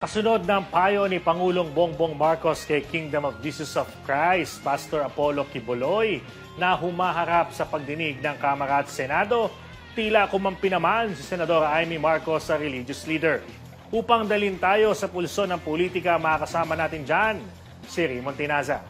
Kasunod ng payo ni Pangulong Bongbong Marcos kay Kingdom of Jesus of Christ, Pastor Apollo Kibuloy, na humaharap sa pagdinig ng Kamara at Senado, tila kumampi naman si Senador Amy Marcos sa religious leader. Upang dalin tayo sa pulso ng politika, makakasama natin dyan si Raymond Tinaza.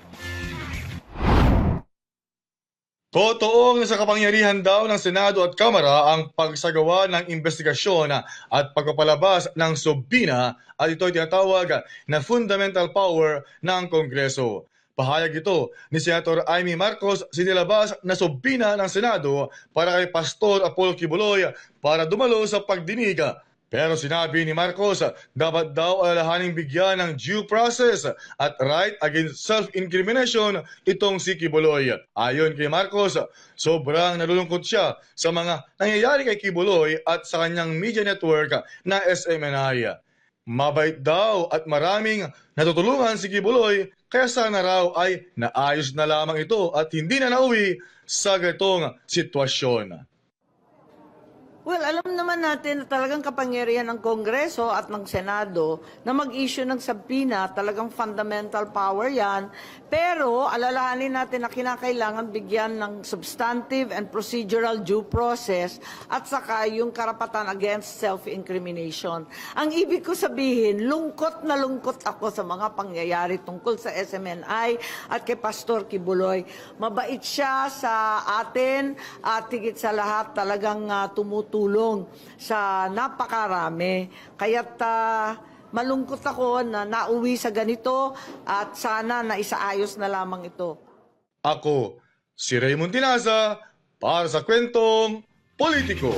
Totoong sa kapangyarihan daw ng Senado at Kamara ang pagsagawa ng investigasyon at pagpapalabas ng subpina at ito ay tinatawag na fundamental power ng Kongreso. Pahayag ito ni Senator Amy Marcos sinilabas na subpina ng Senado para kay Pastor Apollo Kibuloy para dumalo sa pagdinig pero sinabi ni Marcos, dapat daw alalahaning bigyan ng due process at right against self-incrimination itong si Kibuloy. Ayon kay Marcos, sobrang nalulungkot siya sa mga nangyayari kay Kibuloy at sa kanyang media network na SMNI. Mabait daw at maraming natutulungan si Kibuloy kaya sana raw ay naayos na lamang ito at hindi na nauwi sa ganitong sitwasyon. Well, alam naman natin na talagang kapangyarihan ng Kongreso at ng Senado na mag-issue ng sabina, talagang fundamental power yan. Pero alalahanin natin na kinakailangan bigyan ng substantive and procedural due process at saka yung karapatan against self-incrimination. Ang ibig ko sabihin, lungkot na lungkot ako sa mga pangyayari tungkol sa SMNI at kay Pastor Kibuloy. Mabait siya sa atin at higit sa lahat talagang ah, tumutulong sa napakarami. Kaya't ah, malungkot ako na nauwi sa ganito at sana na isaayos na lamang ito. Ako, si Raymond Tinaza, para sa kwentong politiko.